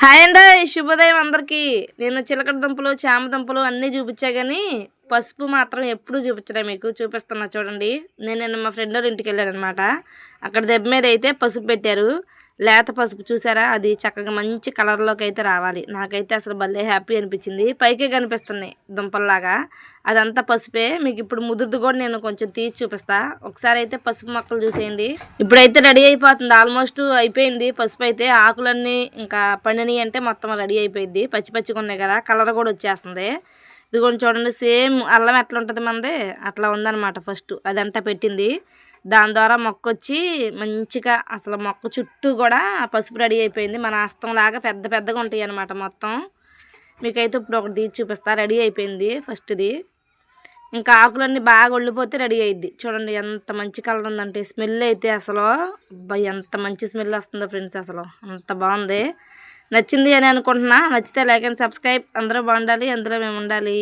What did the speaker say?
Hi అండి శుభోదయం అందరికీ. నేను చిలకడ దుంపలు చామ దుంపలు అన్నీ చూపించా కానీ పసుపు మాత్రం ఎప్పుడూ చూపించలే మీకు. చూపిస్తున్నా చూడండి. నేను నిన్న మా ఫ్రెండ్ వాళ్ళ ఇంటికి వెళ్ళాను అనమాట అక్కడ దెబ్బ మీద అయితే పసుపు పెట్టారు. లేత పసుపు చూసారా? అది చక్కగా మంచి కలర్లోకి అయితే రావాలి. నాకైతే అసలు భలే హ్యాపీ అనిపించింది. పైకే కనిపిస్తున్నాయి దుంపల్లాగా. అదంతా పసుపే. మీకు ఇప్పుడు ముదురుది కూడా నేను కొంచెం తీసి చూపిస్తా. ఒకసారి అయితే పసుపు మొక్కలు చూసేయండి. ఇప్పుడైతే రెడీ అయిపోతుంది. ఆల్మోస్ట్ అయిపోయింది. పసుపు అయితే ఆకులన్నీ ఇంకా పండినవి అంటే మొత్తం రెడీ అయిపోయింది పచ్చి పచ్చిగా ఉన్నాయి కదా. కలర్ కూడా వచ్చేస్తుంది. ఇది చూడండి. సేమ్ అల్లం ఎట్లా ఉంటుంది మనది అట్లా ఉందన్నమాట ఫస్ట్ అదంతా పెట్టింది. దాని ద్వారా మొక్క వచ్చి మంచిగా అసలు మొక్క చుట్టూ కూడా పసుపు రెడీ అయిపోయింది. మన హస్తంలాగా పెద్ద పెద్దగా ఉంటాయి అన్నమాట మొత్తం. మీకైతే ఇప్పుడు ఒకటి తీసి చూపిస్తా. రెడీ అయిపోయింది ఫస్ట్ది. ఇంకా ఆకులన్నీ బాగా ఒళ్ళిపోతే రెడీ అయ్యిద్ది చూడండి ఎంత మంచి కలర్ ఉందంటే స్మెల్ అయితే అసలు అబ్బాయి ఎంత మంచి స్మెల్ వస్తుందో ఫ్రెండ్స్ అసలు. అంత బాగుంది. నచ్చింది అని అనుకుంటున్నా. నచ్చితే లైక్ అండ్ సబ్స్క్రైబ్. అందరూ బాగుండాలి అందులో మేము ఉండాలి.